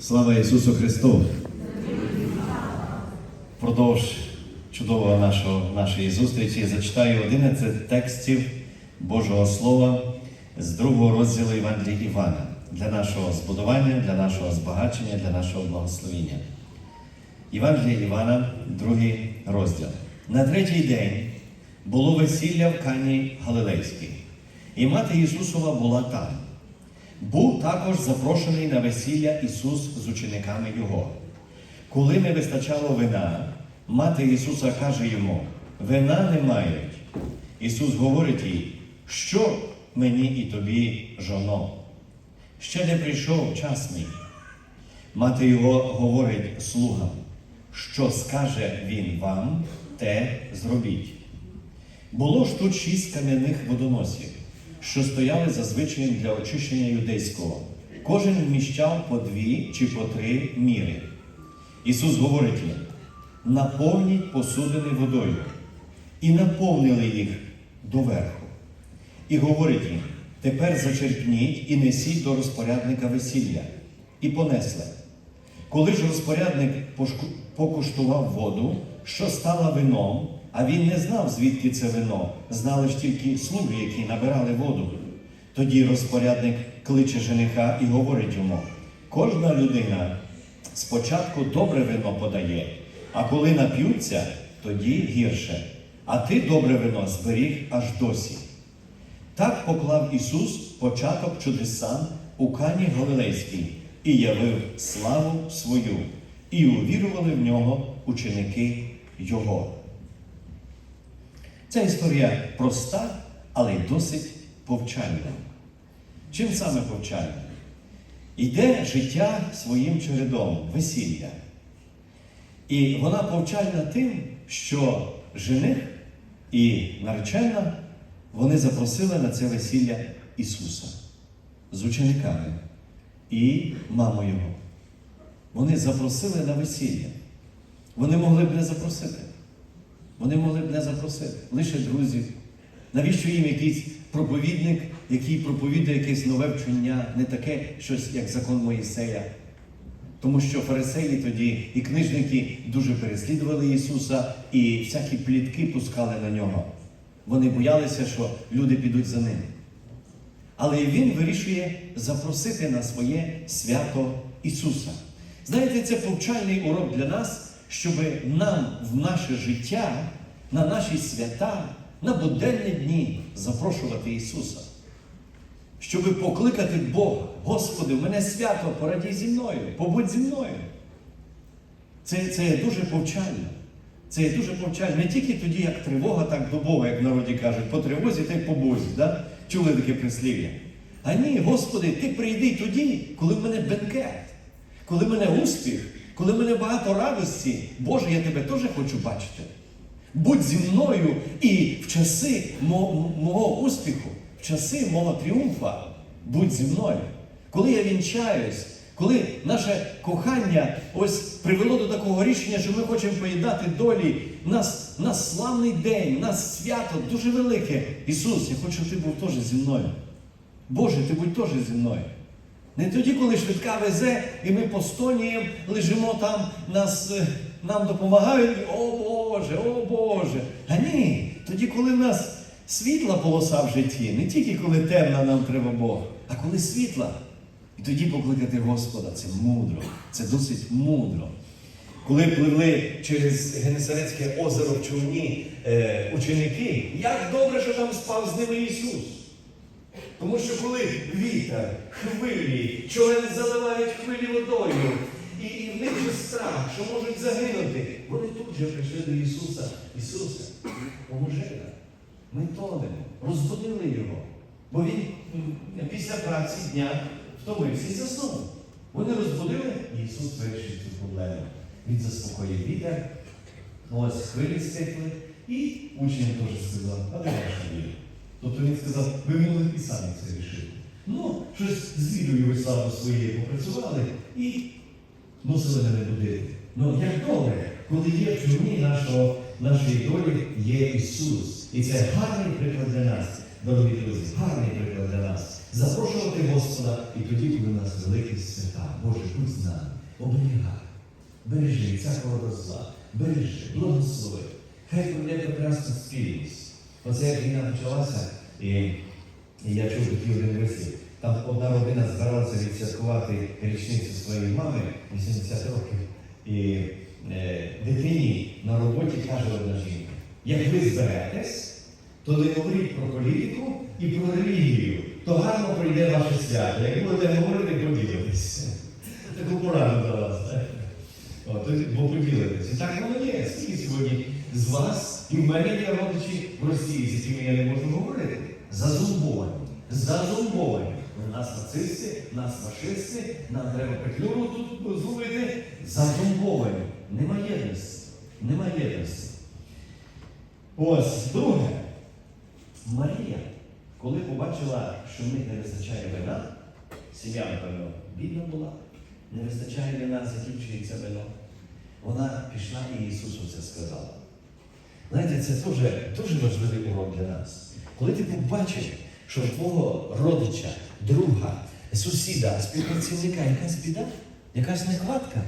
Слава Ісусу Христу! Продовж чудового нашого, нашої зустрічі зачитаю 11 текстів Божого Слова з другого розділу Євангелії Івана для нашого збудування, для нашого збагачення, для нашого благословення. Євангелія Івана, другий розділ. На третій день було весілля в Кані Галилейській, і мати Ісусова була там. Був також запрошений на весілля Ісус з учениками Його. Коли не вистачало вина, мати Ісуса каже йому: Вина не мають. Ісус говорить їй, що мені і тобі, жоно? Ще не прийшов час мій. Мати його говорить слугам, що скаже він вам, те зробіть. Було ж тут шість кам'яних водоносів, що стояли за звичаєм для очищення юдейського. Кожен вміщав по дві чи по три міри. Ісус говорить їм: наповніть посудини водою, і наповнили їх доверху. І говорить їм: тепер зачерпніть і несіть до розпорядника весілля. І понесли. Коли ж розпорядник покуштував воду, що стала вином, а він не знав, звідки це вино, знали ж тільки слуги, які набирали воду. Тоді розпорядник кличе жениха і говорить йому: кожна людина спочатку добре вино подає, а коли нап'ються, тоді гірше. А ти добре вино зберіг аж досі. Так поклав Ісус початок чудесам у Кані Галилейській і явив славу свою, і увірували в нього ученики Його. Ця історія проста, але й досить повчальна. Чим саме повчальна? Йде життя своїм чередом, весілля. І вона повчальна тим, що жених і наречена вони запросили на це весілля Ісуса з учениками і маму Його. Вони запросили на весілля. Вони могли б не запросити. Вони могли б не запросити. Лише друзів. Навіщо їм якийсь проповідник, який проповідує якесь нове вчення, не таке щось, як закон Моїсея. Тому що фарисеї тоді і книжники дуже переслідували Ісуса і всякі плітки пускали на нього. Вони боялися, що люди підуть за ним. Але Він вирішує запросити на своє свято Ісуса. Знаєте, це повчальний урок для нас, щоб нам в наше життя, на наші свята, на буденні дні запрошувати Ісуса. Щоб покликати Бога, Господи, в мене свято, порадій зі мною, побудь зі мною. Це, це є дуже повчально. Це є дуже повчально. Не тільки тоді, як тривога, так до Бога, як в народі кажуть, по тривозі та й по Бозі. Да? Чули таке прислів'я? А ні, Господи, ти прийди тоді, коли в мене бенкет, коли в мене успіх, коли в мене багато радості. Боже, я тебе теж хочу бачити. Будь зі мною і в часи мого успіху, в часи мого тріумфа, будь зі мною. Коли я вінчаюсь, коли наше кохання ось привело до такого рішення, що ми хочемо поєднати долі, нас, нас славний день, нас свято дуже велике. Ісус, я хочу, щоб ти був теж зі мною. Боже, ти будь теж зі мною. Не тоді, коли швидка везе, і ми постоніємо, лежимо там, нас, е, нам допомагають, о Боже, о Боже. А ні, тоді, коли в нас світла полоса в житті, не тільки коли темна нам треба Бог, а коли світла. І тоді покликати Господа, це мудро, це досить мудро. Коли пливли через Генесарецьке озеро в човні е, ученики, як добре, що там спав з ними Ісус. Тому що коли вітер, хвилі, човен заливають хвилі водою, і, і в них же страх, що можуть загинути, вони тут же прийшли до Ісуса. Ісусе, поможи нам. Ми тонемо, розбудили його. Бо він після праці дня втомився і заснув. Вони розбудили, і Ісус вирішив цю проблему. Він заспокоїв вітер, ось хвилі стихли, і учень теж сказав, а де ваша віра? Тобто він сказав, ви могли і самі це рішити. Ну, щось з вірою ви славу своєю попрацювали і мусили мене будити. Ну як добре, коли є в човні нашого, нашої долі є Ісус. І це гарний приклад для нас, дорогі друзі, гарний приклад для нас. Запрошувати Господа і тоді, коли у нас великі свята. Боже, будь з нами. оберігай, бережи всякого зла, бережи, благослови. Хай пройде прекрасна спільність. Оце як війна почалася, і, і я чув такий один вислів. Там одна родина збиралася відсвяткувати річницю своєї мами 80 років. І е, дитині на роботі каже одна жінка: як ви зберетесь, то не говоріть про політику і про релігію, то гарно пройде ваше свято. Як будете говорити, поділитесь. Таку пораду до вас. бо поділитесь. І так воно є. Скільки сьогодні з вас і в мене є родичі в Росії, з якими я не можу говорити. Зазумбовані. Зазумбовані. Нас нацисти, нас фашисти, нам треба петлюру тут зробити. Зазумбовані. Нема єдності. Нема єдності. Ось, друге. Марія, коли побачила, що в них не вистачає вина, сім'я, напевно, бідна була, не вистачає вина, закінчується вино, вона пішла і Ісусу це сказала. Знаєте, це дуже, дуже важливий урок для нас. Коли ти побачиш, що в твого родича, друга, сусіда, співпрацівника якась біда, якась нехватка,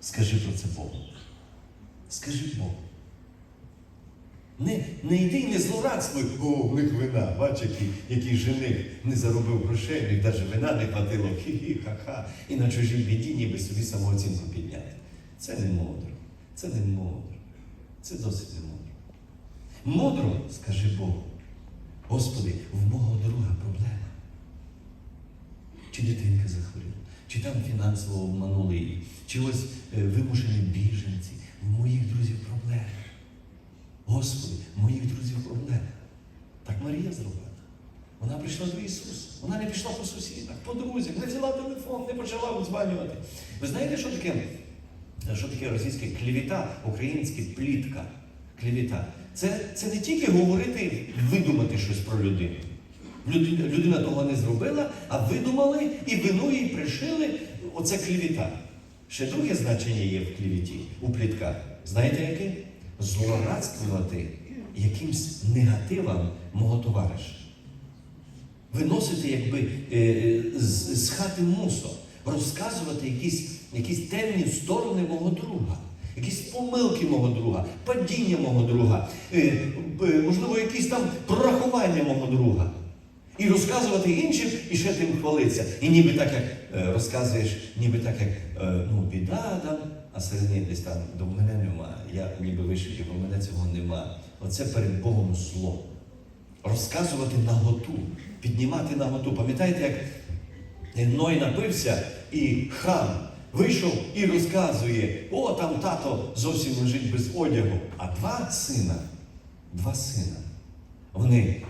скажи про це Богу. Скажи Богу. Не, не йди і не злорадствуй, о, в них вина, бач, який, який жених не заробив грошей, них навіть вина не хватило, хі-хі, ха-ха, і на чужій біді ніби собі самооцінку підняти. Це не мудро, це не мудро, це досить не мудро. Мудро, скажи Богу, Господи, в мого друга проблема. Чи дитинка захворіла, чи там фінансово обманули її, чи ось е, вимушені біженці, в моїх друзів проблеми. Господи, в моїх друзів проблеми. Так Марія зробила. Вона прийшла до Ісуса. Вона не пішла по сусідах, по друзях, не взяла телефон, не почала обдзванювати. Ви знаєте, що таке? Що таке російське клівіта, українське плітка? Клівіта. Це, це не тільки говорити, видумати щось про людину. Людина, людина того не зробила, а видумали і вину їй пришили. Оце клівіта. Ще друге значення є в клівіті, у плітках. Знаєте яке? Злорадствувати якимсь негативом мого товариша. Виносити якби е, з, з хати мусор, розказувати якісь, якісь темні сторони мого друга, якісь помилки мого друга, падіння мого друга, е, можливо, якісь там прорахування мого друга. І розказувати іншим, і ще тим хвалитися. І ніби так, як е, розказуєш, ніби так, як е, ну, біда там, а середині десь там до мене нема. Я ніби вийшов, бо мене цього нема. Оце перед Богом зло. Розказувати наготу, піднімати наготу. Пам'ятаєте, як Ной напився і хам вийшов і розказує, о, там тато зовсім лежить без одягу. А два сина, два сина, вони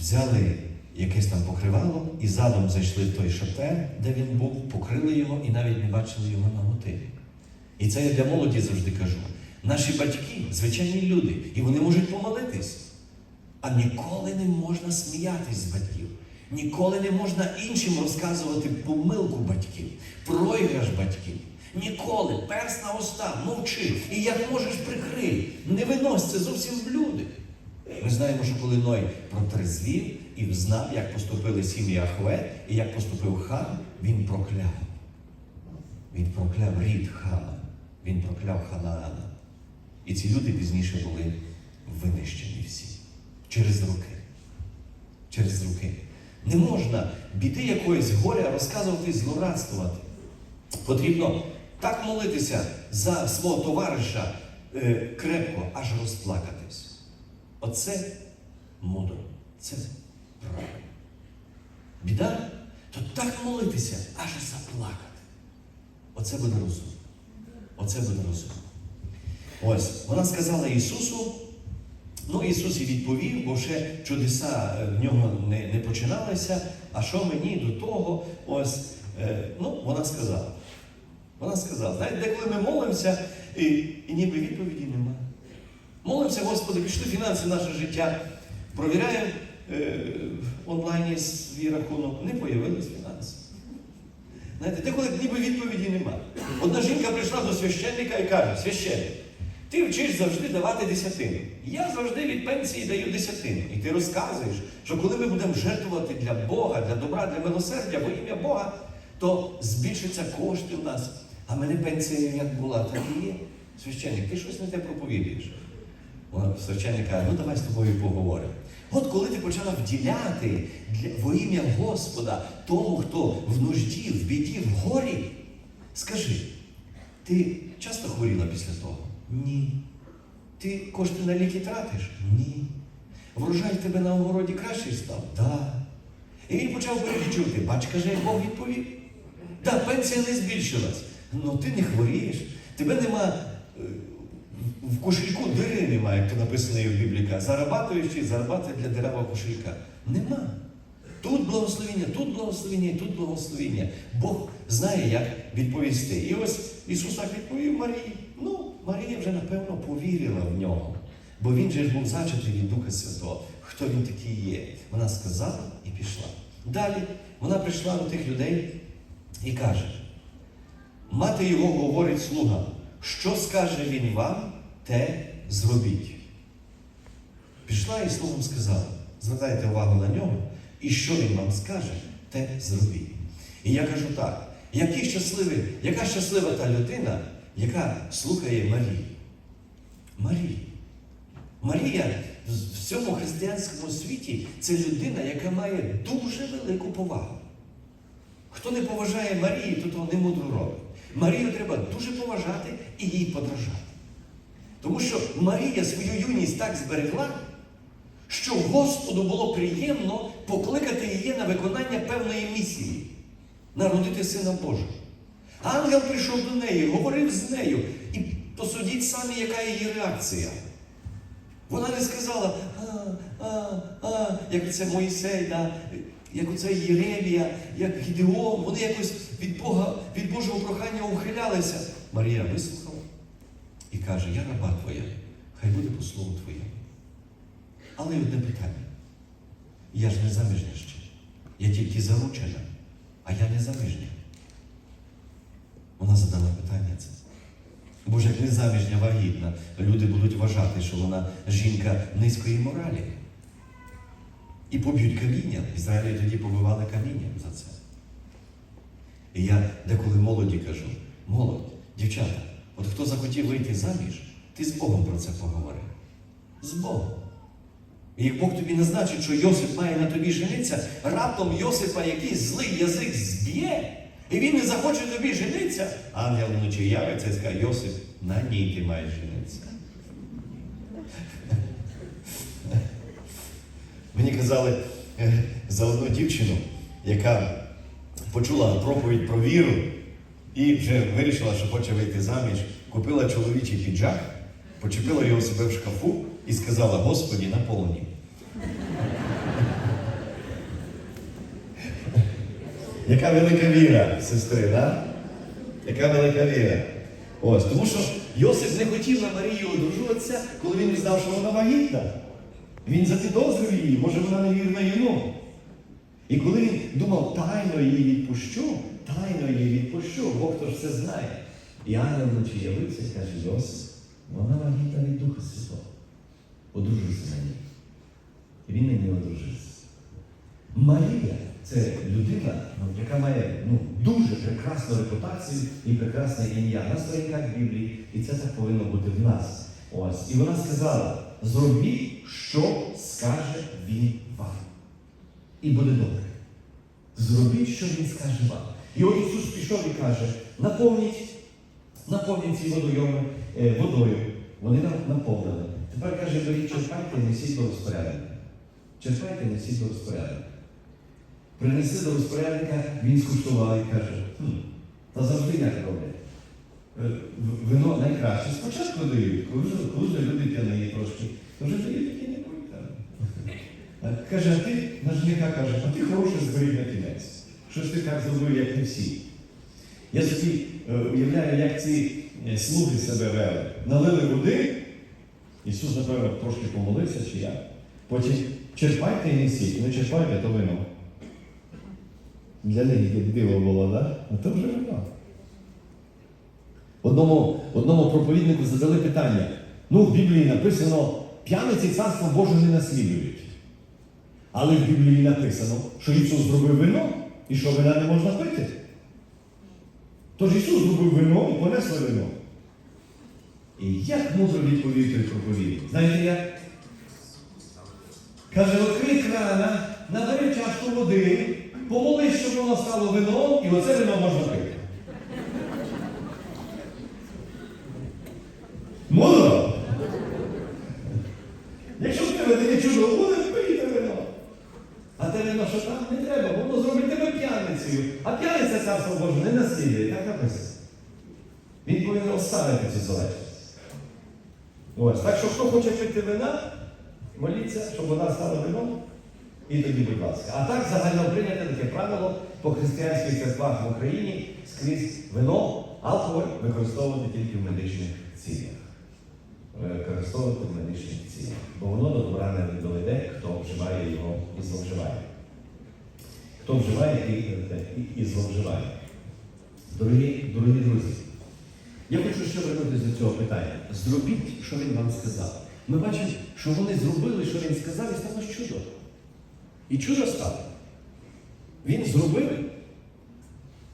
взяли якесь там покривало і задом зайшли в той шатер, де він був, покрили його і навіть не бачили його наготи. І це я для молоді завжди кажу. Наші батьки звичайні люди, і вони можуть помолитись. А ніколи не можна сміятись з батьків. Ніколи не можна іншим розказувати помилку батьків, проіграш батьків. Ніколи, перс на уста, мовчи. І як можеш прикрий. Не винось це зовсім в люди. Ми знаємо, що коли Ной протрезвів і взнав, як поступили сім'ї Ахвет і як поступив хан, він прокляв. Він прокляв рід хана, він прокляв Ханаана. І ці люди пізніше були винищені всі. Через роки. Через роки. Не можна біди якоїсь горя розказувати і злорадствувати. Потрібно так молитися за свого товариша е, крепко, аж розплакатись. Оце мудро, це правильно. Біда, то так молитися, аж заплакати. Оце буде розум. Оце буде розум. Ось, вона сказала Ісусу, ну Ісус і відповів, бо ще чудеса е, в нього не, не починалися. А що мені до того? Ось, е, ну, вона сказала. Вона сказала, знаєте, деколи ми молимося, і, і ніби відповіді немає. Молимося, Господи, пішли фінанси наше життя, провіряємо е, онлайні свій рахунок, не появились фінанси. Знаєте, деколи ніби відповіді немає. Одна жінка прийшла до священника і каже, священник, ти вчиш завжди давати десятину. Я завжди від пенсії даю десятину. І ти розказуєш, що коли ми будемо жертвувати для Бога, для добра, для милосердя, во ім'я Бога, то збільшаться кошти в нас. А мене пенсія як була, так і є. Священник, ти щось не те проповідуєш. Священник каже, ну давай з тобою поговоримо. От коли ти почала вділяти во ім'я Господа тому, хто в нужді, в біді, в горі, скажи, ти часто хворіла після того? Ні. Ти кошти на ліки тратиш? Ні. Врожай тебе на огороді кращий став? Да. І він почав перечути. Бач, каже, як Бог відповів. Да, пенсія не збільшилась. Ну ти не хворієш. Тебе нема е, в кошельку дири немає, як то написано в Біблії. Зарабатуючи, зарабатує для дерева кошелька. Нема. Тут благословіння, тут благословіння, і тут благословіння. Бог знає, як відповісти. І ось Ісус так відповів Марії. Ну, Марія вже, напевно, повірила в нього. Бо він же ж був зачатий від Духа Святого. Хто він такий є? Вона сказала і пішла. Далі вона прийшла до тих людей і каже: Мати його говорить слугам, що скаже він вам, те зробіть. Пішла і слугам сказала, звертайте увагу на нього, і що він вам скаже, те зробіть. І я кажу так, який щасливий, яка щаслива та людина, яка слухає Марії. Марії. Марія в цьому християнському світі це людина, яка має дуже велику повагу. Хто не поважає Марії, то того не мудро робить. Марію треба дуже поважати і їй подражати. Тому що Марія свою юність так зберегла, що Господу було приємно покликати її на виконання певної місії народити Сина Божого. Ангел прийшов до неї, говорив з нею, і посудіть самі, яка її реакція. Вона не сказала, а, а, а, як це Моїсей, да, як оце Єремія, як Гідеон, вони якось від Бога, від Божого прохання ухилялися. Марія вислухала і каже, я раба твоя, хай буде по слову твоєму. Але одне питання. Я ж не заміжня ще. Я тільки заручена, а я не заміжня. Вона задала питання це. Бо ж як незаміжня вагітна, люди будуть вважати, що вона жінка низької моралі. І поб'ють камінням. Ізраїлі тоді побивали камінням за це. І я деколи молоді кажу: молодь, дівчата, от хто захотів вийти заміж, ти з Богом про це поговори. З Богом. І як Бог тобі назначить, що Йосип має на тобі жениться, раптом Йосипа якийсь злий язик зб'є, і він не захоче тобі жениться, ангел вночі явиться і скаже, Йосип, на ній ти маєш женитися. Мені казали е, за одну дівчину, яка почула проповідь про віру і вже вирішила, що хоче вийти заміж, купила чоловічий піджак, почепила його себе в шкафу і сказала: Господі, наповні. Яка велика віра, сестри, да? Яка велика віра. Ось, тому що Йосип не хотів на Марію одружуватися, коли він знав, що вона вагітна. Він запідозрив її, може вона невірна йому. І коли він думав, тайно її відпущу, тайно її відпущу, Бог то ж все знає. І ангел вночі явився і каже, Йосип, вона вагітна від Духа Святого. Одружуйся на ній. І він ній одружився. Марія це людина, ну, яка має ну, дуже прекрасну репутацію і прекрасне ім'я на сторінках Біблії, і це так повинно бути в нас. Ось. І вона сказала: зробіть, що скаже він вам. І буде добре. Зробіть, що він скаже вам. І от Ісус пішов і каже: наповніть, наповніть ці водойоми е, водою. Вони нам наповнили. Тепер каже, беріть, черпайте, несіть до розпорядника. Черпайте, несіть до розпорядника. Принеси до розпорядника, він скуштував і каже, та завжди як роблять. Е, Вино найкраще. Спочатку дають, коли вже, люди п'яні трошки, то вже дають такі не будуть. Каже, а ти, наш жениха каже, а ти хороший зберіг на кінець. Що ж ти так зробив, як не всі? Я собі е, уявляю, як ці е, слуги себе вели. Налили води, Ісус, напевно, трошки помолився чи як. Потім черпайте і несіть, не черпайте, то вино. Для як диво було, так? А то вже вино. Одному, одному проповіднику задали питання. Ну, в Біблії написано, п'яниці царство Боже не наслідують. Але в Біблії написано, що Ісус зробив вино і що вина не можна пити. Тож Ісус зробив вино і понесли вино. І як мудро відповів той проповідник? Знаєте як? Каже, відкрий крана, набери чашку води, помолись, щоб воно стало вином, і оце вино можна пити. Мудро! Якщо в тебе таке чудо буде, пийте вино. А те вино, що там не треба, воно зробить тебе п'яницею. А п'яниця царство Боже не наслідує, так написано. Він повинен оставити цю залежність. Ось, так що хто хоче пити вина, моліться, щоб вона стала вином, і тоді, будь ласка. А так загально прийняте таке правило по християнських церквах в Україні скрізь вино, алкоголь використовувати тільки в медичних цілях. Використовувати в медичних цілях. Бо воно до добра не доведе, хто вживає його і зловживає. Хто вживає і, і, зловживає. Дорогі, дорогі друзі, я хочу ще вернутися до цього питання. Зробіть, що він вам сказав. Ми бачимо, що вони зробили, що він сказав, і сталося чудо. І чудо стало. Він зробив.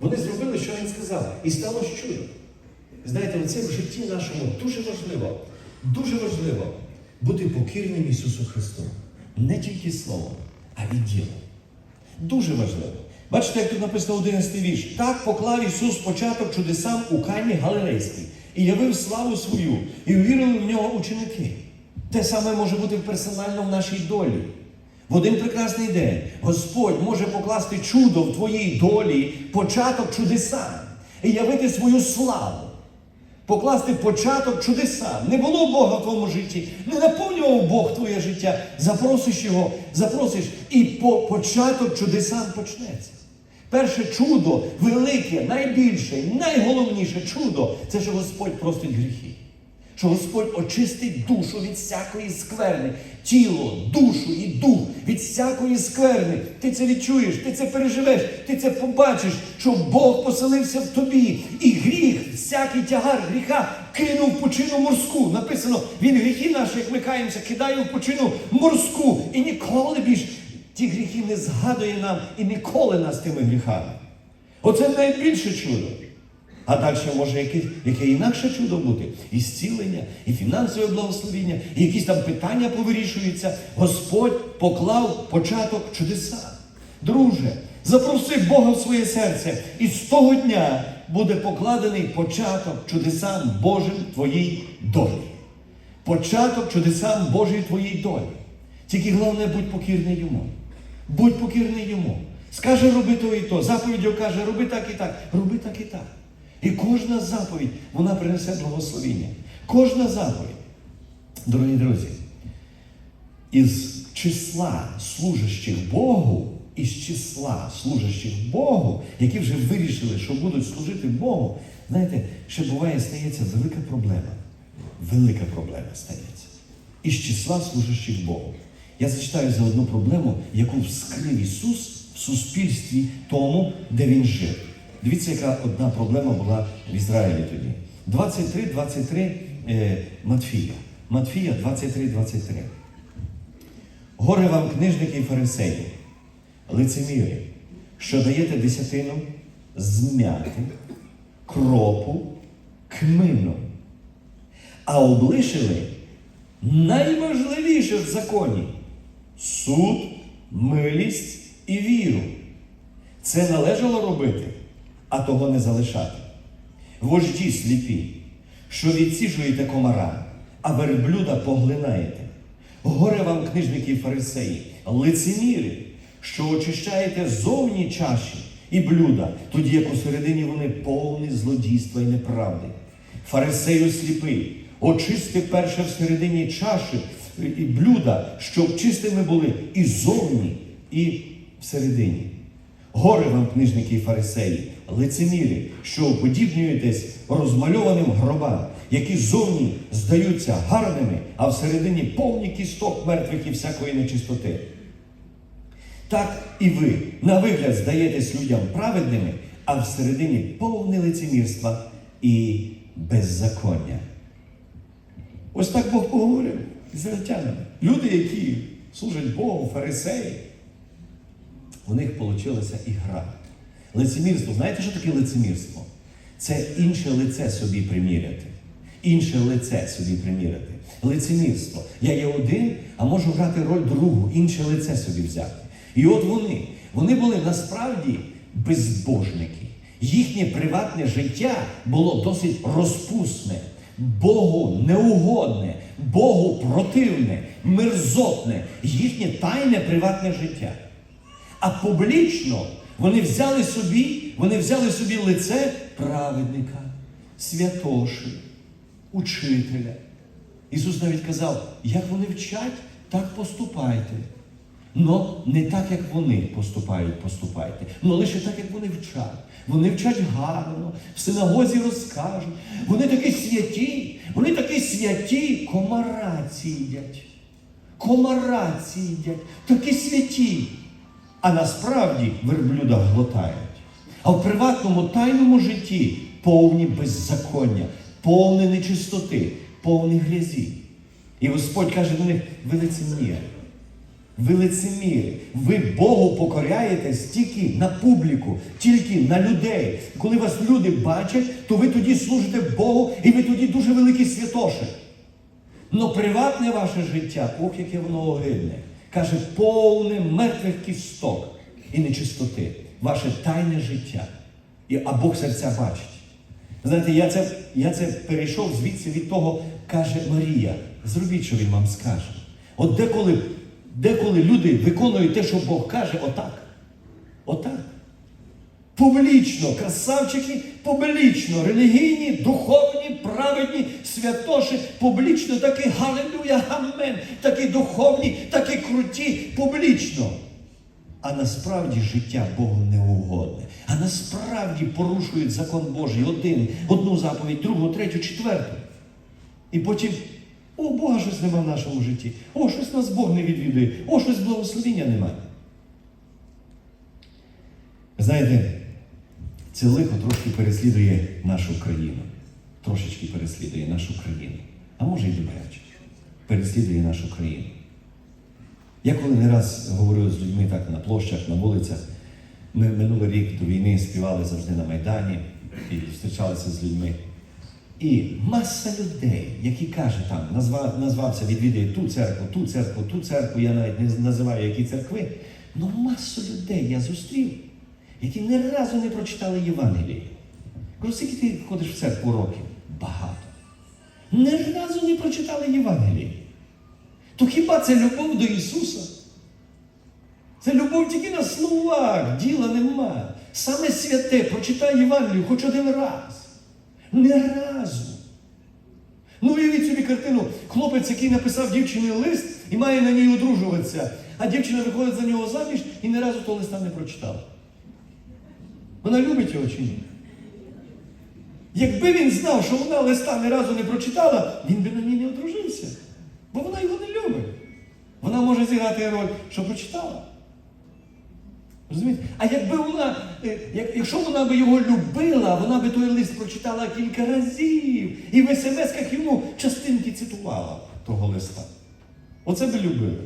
Вони зробили, що він сказав. І сталося чудо. Знаєте, оце в житті нашому дуже важливо, дуже важливо бути покірним Ісусу Христу. Не тільки словом, а і ділом. Дуже важливо. Бачите, як тут написано 11 вірш. Так поклав Ісус початок чудесам у Кані Галилейській і явив славу свою, і увірили в нього ученики. Те саме може бути персонально в нашій долі. В один прекрасний день Господь може покласти чудо в твоїй долі, початок чудесам і явити свою славу. Покласти початок чудесам. Не було Бога в твоєму житті, не наповнював Бог твоє життя. Запросиш його, запросиш, і по початок чудесам почнеться. Перше чудо, велике, найбільше, найголовніше чудо це що Господь простить гріхи. Що Господь очистить душу від всякої скверни, тіло, душу і дух від всякої скверни. Ти це відчуєш, ти це переживеш, ти це побачиш, що Бог поселився в тобі. І гріх, всякий тягар гріха кинув в пучину морську. Написано, він гріхи наші, як ми кидає в пучину морську. І ніколи більш ті гріхи не згадує нам і ніколи нас тими гріхами. Оце найбільше чудо. А далі може яке, яке інакше чудо бути? І зцілення, і фінансове благословіння, і якісь там питання повирішуються. Господь поклав початок чудеса. Друже, запроси Бога в своє серце, і з того дня буде покладений початок чудесам Божим твоїй долі. Початок чудесам Божої твоїй долі. Тільки головне будь покірний йому. Будь покірний йому. Скаже, роби то і то. Заповіддю каже, роби так і так, роби так і так. І кожна заповідь, вона принесе благословіння. Кожна заповідь. Дорогі друзі, із числа служащих Богу, із числа служащих Богу, які вже вирішили, що будуть служити Богу, знаєте, ще буває, стається велика проблема. Велика проблема стається. Із числа служащих Богу. Я зачитаю за одну проблему, яку вскрив Ісус в суспільстві тому, де Він жив. Дивіться, яка одна проблема була в Ізраїлі тоді. 23, 23 е, Матфія. Матфія 23, 23. Горе вам, книжники і фарисеї, лицеміри, що даєте десятину з м'яти, кропу, кмину, а облишили найважливіше в законі суд, милість і віру. Це належало робити, а того не залишати. Вожді сліпі, що відсіжуєте комара, а верблюда поглинаєте. Горе вам, книжники фарисеї, лицеміри, що очищаєте зовні чаші і блюда, тоді як усередині вони повні злодійства і неправди. Фарисею сліпий, очисти перше всередині чаші і блюда, щоб чистими були і зовні, і всередині. Горе вам, книжники і фарисеї, лицемірі, що уподібнюєтесь розмальованим гробам, які зовні здаються гарними, а всередині повні кісток мертвих і всякої нечистоти. Так і ви на вигляд здаєтесь людям праведними, а всередині повне лицемірства і беззаконня. Ось так Бог поговорив з ізраїльтянами. Люди, які служать Богу, фарисеї, у них вийшла ігра. Лицемірство. Знаєте, що таке лицемірство? це інше лице собі приміряти. Інше лице собі приміряти. Лицемірство. Я є один, а можу грати роль другу, інше лице собі взяти. І от вони, вони були насправді безбожники. Їхнє приватне життя було досить розпусне, Богу неугодне, Богу противне, мерзотне, їхнє тайне приватне життя. А публічно вони взяли собі, вони взяли собі лице праведника, святоши, учителя. Ісус навіть казав, як вони вчать, так поступайте. Но не так, як вони поступають, поступайте. Но лише так, як вони вчать. Вони вчать гарно, в синагозі розкажуть. Вони такі святі, вони такі святі, комара цідять. Комара цідять, такі святі. А насправді верблюда глотають. А в приватному тайному житті повні беззаконня, повні нечистоти, повні грязі. І Господь каже до них: ви лицеміри. Ви лицеміри, ви Богу покоряєтесь тільки на публіку, тільки на людей. Коли вас люди бачать, то ви тоді служите Богу і ви тоді дуже великі святоші. Но приватне ваше життя, ох, яке воно огидне, каже, повне мертвих кісток і нечистоти. Ваше тайне життя. І, а Бог серця бачить. Знаєте, я це, я це перейшов звідси від того, каже Марія. Зробіть, що він вам скаже. От деколи, деколи люди виконують те, що Бог каже, отак. Отак. Публічно, красавчики, публічно, релігійні, духовні, праведні, святоші, публічно, такі галилюя, амен, такі духовні, такі круті, публічно. А насправді життя Богу не угодне. А насправді порушують закон Божий один, одну заповідь, другу, третю, четверту. І потім, о, Бога щось нема в нашому житті. О, щось нас Бог не відвідує, о, щось благословіння немає. Знаєте, це лихо трошки переслідує нашу країну. Трошечки переслідує нашу країну. А може і добряче. Переслідує нашу країну. Я коли не раз говорив з людьми так на площах, на вулицях, ми минулий рік до війни співали завжди на Майдані і зустрічалися з людьми. І маса людей, які каже там, назва, назвався, відвідує ту церкву, ту церкву, ту церкву, я навіть не називаю які церкви. Ну масу людей я зустрів, які ні разу не прочитали Євангеліє. Кажу, скільки ти ходиш в церкву років? Багато. Ні разу не прочитали Євангеліє. То хіба це любов до Ісуса? Це любов тільки на словах, діла нема. Саме святе, прочитай Євангелію хоч один раз. Не разу. Ну, уявіть собі картину, хлопець, який написав дівчині лист і має на ній одружуватися, а дівчина виходить за нього заміж і ні разу того листа не прочитала. Вона любить його чи ні? Якби він знав, що вона листа ні разу не прочитала, він би на ній не одружився. Бо вона його не любить. Вона може зіграти роль, що прочитала. Розумієте? А якби вона, е, якщо вона би його любила, вона би той лист прочитала кілька разів і в смс-ках йому частинки цитувала того листа. Оце би любили.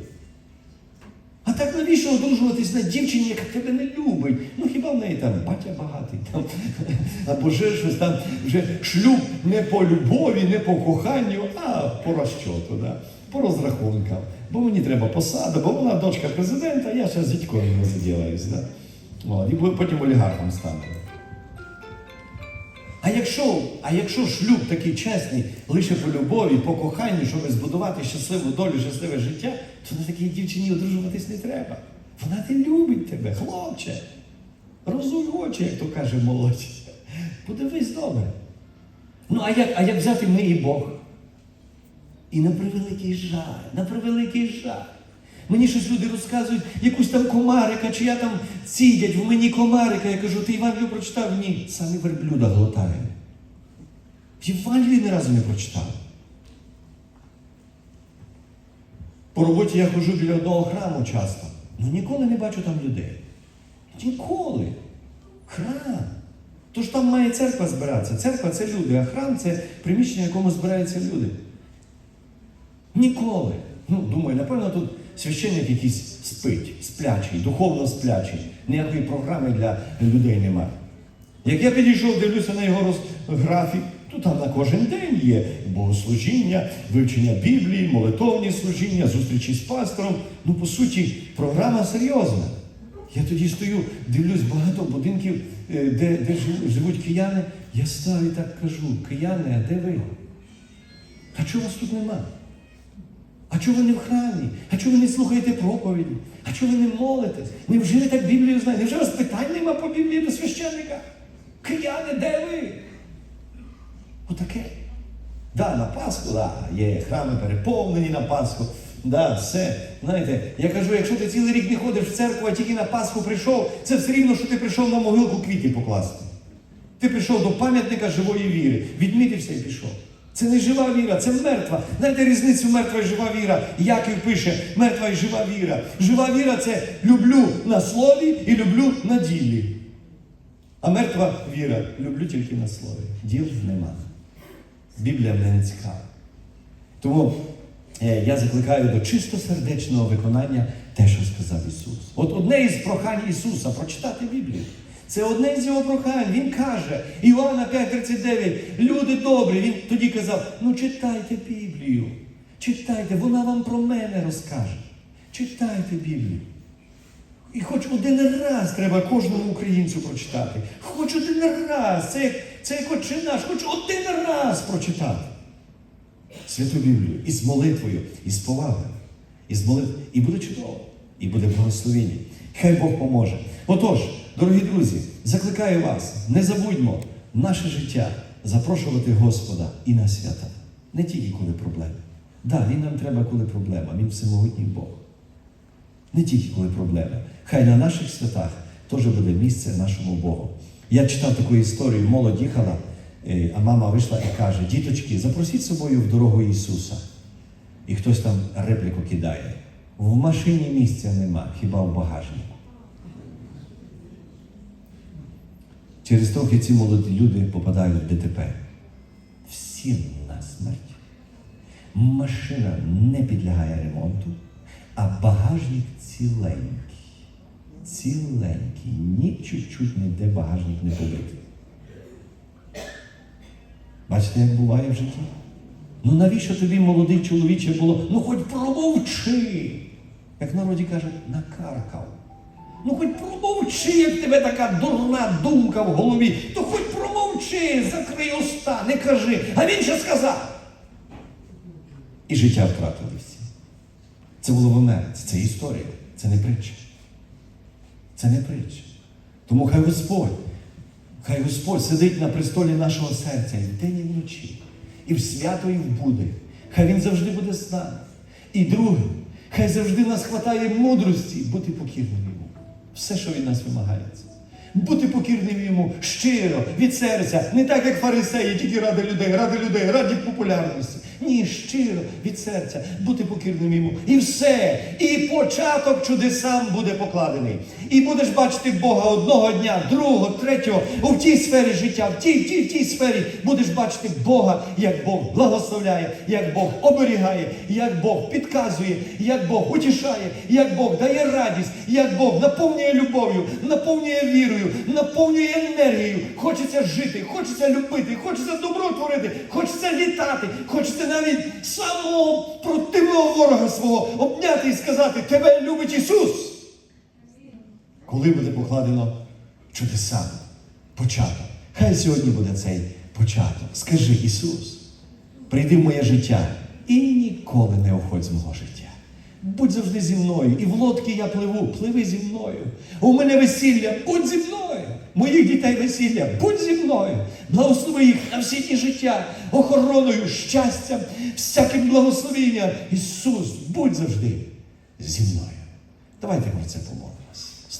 Так навіщо одружуватись на дівчині, яка тебе не любить? Ну хіба в неї там батя багатий, там, або вже щось там, вже шлюб не по любові, не по коханню, а по розчоту, да? по розрахункам. Бо мені треба посада, бо вона дочка президента, я ще з дітькою не заділаюсь. Да? От, і потім олігархом стану. А якщо, а якщо шлюб такий чесний, лише по любові, по коханню, щоб збудувати щасливу долю, щасливе життя, то на такій дівчині одружуватись не треба. Вона не любить тебе, хлопче. Розуй очі, як то каже молодь. Подивись добре. Ну, а як, а як взяти ми і Бог? І на превеликий жаль, на превеликий жаль. Мені щось люди розказують, якусь там комарика, чи я там цідять в мені комарика. Я кажу, ти Євангелію прочитав? Ні, самі верблюда глотає. Євангелії ні разу не прочитав. По роботі я ходжу біля одного храму часто. Ну ніколи не бачу там людей. Ніколи. Храм. Тож там має церква збиратися. Церква це люди, а храм це приміщення, в якому збираються люди. Ніколи. Ну, думаю, напевно, тут священник якийсь спить, сплячий, духовно сплячий. Ніякої програми для людей немає. Як я підійшов, дивлюся на його роз- графік, то там на кожен день є богослужіння, вивчення Біблії, молитовні служіння, зустрічі з пастором. Ну, по суті, програма серйозна. Я тоді стою, дивлюсь багато будинків, е, де, де живуть кияни. Я стаю і так кажу, кияни, а де ви? А чого вас тут нема? А чого ви не в храмі? А чого ви не слухаєте проповіді? А чого ви не молитесь? Невже ви так Біблію знаєте? Невже вас питань нема по Біблії до священника? Кияни, де ви? Отаке. Да, на Пасху, да, є храми переповнені на Пасху. Да, все. Знаєте, я кажу, якщо ти цілий рік не ходиш в церкву, а тільки на Пасху прийшов, це все рівно, що ти прийшов на могилку квіти покласти. Ти прийшов до пам'ятника живої віри, відмітився і пішов. Це не жива віра, це мертва. Знаєте різницю мертва і жива віра? Яків пише, мертва і жива віра. Жива віра це люблю на слові і люблю на ділі. А мертва віра люблю тільки на слові. Діл нема. Біблія мене не цікава. Тому е, я закликаю до чистосердечного виконання те, що сказав Ісус. От одне із прохань Ісуса прочитати Біблію. Це одне з його прохань. Він каже, Іоанна 5,39, люди добрі, він тоді казав: ну читайте Біблію, читайте, вона вам про мене розкаже. Читайте Біблію. І хоч один раз треба кожному українцю прочитати. Хоч один раз. Це як, це як отче наш, хоч один раз прочитати. Святу Біблію і з молитвою, і з повагою, і з молитвою. І буде чудово, і буде благословення. Хай Бог поможе. Отож, дорогі друзі, закликаю вас, не забудьмо наше життя запрошувати Господа і на свята. Не тільки коли проблеми. Да, він нам треба, коли проблема, він всемогутній Бог. Не тільки коли проблеми. Хай на наших святах теж буде місце нашому Богу. Я читав таку історію, молодь їхала, е, а мама вийшла і каже: діточки, запросіть з собою в дорогу Ісуса. І хтось там репліку кидає. В машині місця нема, хіба в багажнику. Через трохи ці молоді люди попадають в ДТП. Всі на смерть. Машина не підлягає ремонту, а багажник ціленький. Ціленький. Ні чуть-чуть ніде багажник не побитий. Бачите, як буває в житті? Ну навіщо тобі, молодий чоловіче, було? Ну хоч промовчи. Як народі кажуть, накаркав. Ну хоч промовчи, як тебе така дурна думка в голові, то хоч промовчи, закрий уста, не кажи. А він ще сказав. І життя втратили всі. Це було в Америці, це історія, це не притча. Це не притча. Тому хай Господь, хай Господь сидить на престолі нашого серця і вдень і вночі, і в свято, і буде. Хай Він завжди буде з нами. І друге, хай завжди нас хватає мудрості бути покірним йому. Все, що від нас вимагається. Бути покірним йому щиро, від серця, не так, як фарисеї, тільки ради людей, ради людей, раді популярності. Ні, щиро, від серця, бути покірним йому. І все. І початок чудесам буде покладений. І будеш бачити Бога одного дня, другого, третього, у тій сфері життя, в тій, тій, тій сфері будеш бачити Бога, як Бог благословляє, як Бог оберігає, як Бог підказує, як Бог утішає, як Бог дає радість, як Бог наповнює любов'ю, наповнює вірою, наповнює енергією. Хочеться жити, хочеться любити, хочеться добро творити, хочеться літати, хочеться навіть самого противного ворога свого обняти і сказати: Тебе любить Ісус. Коли буде покладено чудесами, початок. Хай сьогодні буде цей початок. Скажи, Ісус, прийди в моє життя і ніколи не уходь з мого життя. Будь завжди зі мною. І в лодці я пливу, пливи зі мною. У мене весілля, будь зі мною. Моїх дітей весілля, будь зі мною. Благослови їх на всі ті життя, охороною, щастям, всяким благословенням. Ісус, будь завжди зі мною. Давайте про це помолимо.